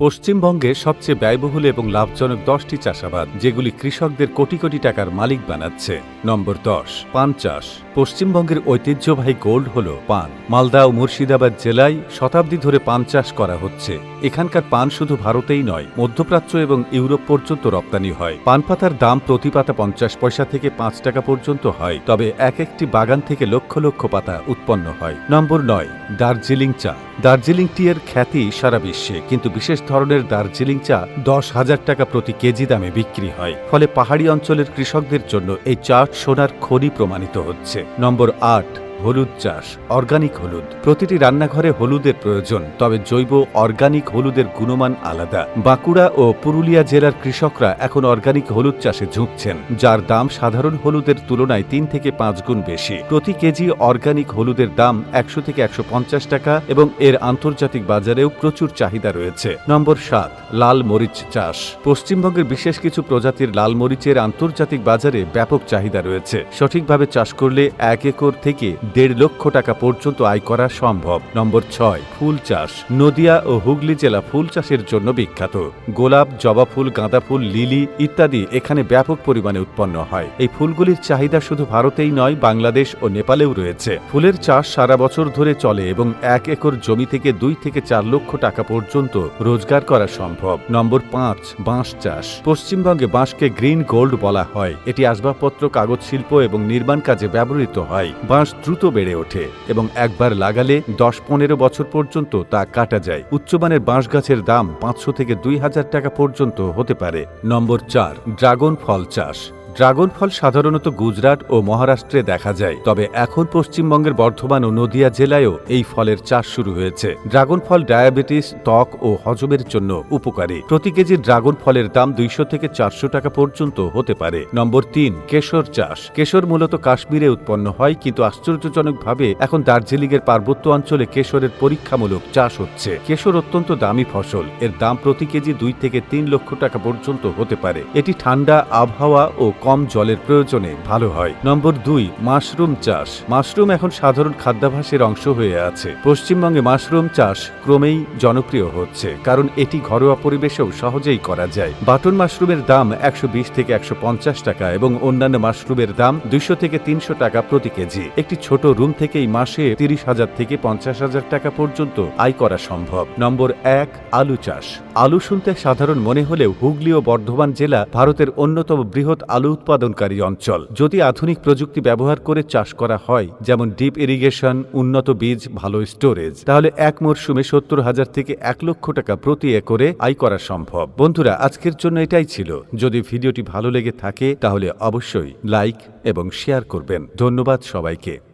পশ্চিমবঙ্গে সবচেয়ে ব্যয়বহুল এবং লাভজনক দশটি চাষাবাদ, যেগুলি কৃষকদের কোটি কোটি টাকার মালিক বানাচ্ছে। নম্বর দশ, পান চাষ। পশ্চিমবঙ্গের ঐতিহ্যবাহী গোল্ড হল পান। মালদা ও মুর্শিদাবাদ জেলায় শতাব্দী ধরে পান চাষ করা হচ্ছে। এখানকার পান শুধু ভারতেই নয়, মধ্যপ্রাচ্য এবং ইউরোপ পর্যন্ত রপ্তানি হয়। পান পাতার দাম প্রতি পাতা পঞ্চাশ পয়সা থেকে পাঁচ টাকা পর্যন্ত হয়, তবে এক একটি বাগান থেকে লক্ষ লক্ষ পাতা উৎপন্ন হয়। নম্বর নয়, দার্জিলিং চা। দার্জিলিং টি এর খ্যাতি সারা বিশ্বে, কিন্তু বিশেষ ধরনের দার্জিলিং চা দশ হাজার টাকা প্রতি কেজি দামে বিক্রি হয়। ফলে পাহাড়ি অঞ্চলের কৃষকদের জন্য এই চা সোনার খনি প্রমাণিত হচ্ছে। নম্বর আট হলুদ চাষ অর্গানিক হলুদ। প্রতিটি রান্নাঘরে হলুদের প্রয়োজন, তবে জৈব অর্গানিক হলুদের গুণমান আলাদা। বাঁকুড়া ও পুরুলিয়া জেলার কৃষকরা এখন অর্গানিক হলুদ চাষে ঝুঁকছেন, যার দাম সাধারণ হলুদের তুলনায় তিন থেকে পাঁচ গুণ বেশি। প্রতি কেজি অর্গানিক হলুদের দাম একশো থেকে একশো পঞ্চাশ টাকা এবং এর আন্তর্জাতিক বাজারেও প্রচুর চাহিদা রয়েছে। নম্বর সাত, লাল মরিচ চাষ। পশ্চিমবঙ্গের বিশেষ কিছু প্রজাতির লাল মরিচের আন্তর্জাতিক বাজারে ব্যাপক চাহিদা রয়েছে। সঠিকভাবে চাষ করলে এক একর থেকে দেড় লক্ষ টাকা পর্যন্ত আয় করা সম্ভব। নম্বর ছয়, ফুল চাষ। নদিয়া ও হুগলি জেলা ফুল চাষের জন্য বিখ্যাত। গোলাপ, জবা ফুল, গাঁদা ফুল, লিলি ইত্যাদি এখানে ব্যাপক পরিমাণে উৎপন্ন হয়। এই ফুলগুলির চাহিদা শুধু ভারতেই নয়, বাংলাদেশ ও নেপালেও রয়েছে। ফুলের চাষ সারা বছর ধরে চলে এবং এক একর জমি থেকে দুই থেকে চার লক্ষ টাকা পর্যন্ত রোজগার করা সম্ভব। নম্বর পাঁচ, বাঁশ চাষ। পশ্চিমবঙ্গে বাঁশকে গ্রিন গোল্ড বলা হয়। এটি আসবাবপত্র কাগজ শিল্প এবং নির্মাণ কাজে ব্যবহৃত হয়। বাঁশ দ্রুত বেড়ে ওঠে এবং একবার লাগালে দশ পনেরো বছর পর্যন্ত তা কাটা যায়। উচ্চমানের বাঁশ গাছের দাম পাঁচশো থেকে দুই হাজার টাকা পর্যন্ত হতে পারে। নম্বর চার, ড্রাগন ফল চাষ। ড্রাগন ফল সাধারণত গুজরাট ও মহারাষ্ট্রে দেখা যায়। তবে এখন পশ্চিমবঙ্গের বর্ধমান ও নদিয়া জেলায়ও এই ফলের চাষ শুরু হয়েছে। ড্রাগন ফল ডায়াবেটিস, ত্বক ও হজমের জন্য উপকারী। প্রতি কেজি ড্রাগন ফলের দাম দুইশো থেকে চারশো টাকা পর্যন্ত হতে পারে। নম্বর তিন, কেশর চাষ। কেশর মূলত কাশ্মীরে উৎপন্ন হয়, কিন্তু আশ্চর্যজনকভাবে এখন দার্জিলিংয়ের পার্বত্য অঞ্চলে কেশরের পরীক্ষামূলক চাষ হচ্ছে। কেশর অত্যন্ত দামি ফসল। এর দাম প্রতি কেজি দুই থেকে তিন লক্ষ টাকা পর্যন্ত হতে পারে। এটি ঠান্ডা, আবহাওয়া ও কম জলের প্রয়োজনে ভালো হয়। নম্বর দুই, মাশরুম চাষ। মাশরুম এখন সাধারণ খাদ্যাভাসের অংশ হয়ে আছে। পশ্চিমবঙ্গে মাশরুম চাষ ক্রমেই জনপ্রিয় হচ্ছে, কারণ এটি ঘরোয়া পরিবেশেও সহজেই করা যায়। বাটন মাশরুমের দাম একশো বিশ থেকে একশো পঞ্চাশ টাকা এবং অন্যান্য মাশরুমের দাম দুইশো থেকে তিনশো টাকা প্রতি কেজি। একটি ছোট রুম থেকেই মাসে তিরিশ হাজার থেকে পঞ্চাশ হাজার টাকা পর্যন্ত আয় করা সম্ভব। নম্বর এক, আলু চাষ। আলু শুনতে সাধারণ মনে হলেও হুগলি ও বর্ধমান জেলা ভারতের অন্যতম বৃহৎ আলু উৎপাদনকারী অঞ্চল। যদি আধুনিক প্রযুক্তি ব্যবহার করে চাষ করা হয়, যেমন ডিপ ইরিগেশন, উন্নত বীজ, ভালো স্টোরেজ, তাহলে এক মরশুমে সত্তর হাজার থেকে এক লক্ষ টাকা প্রতি একরে আয় করা সম্ভব। বন্ধুরা, আজকের জন্য এটাই ছিল। যদি ভিডিওটি ভালো লেগে থাকে, তাহলে অবশ্যই লাইক এবং শেয়ার করবেন। ধন্যবাদ সবাইকে।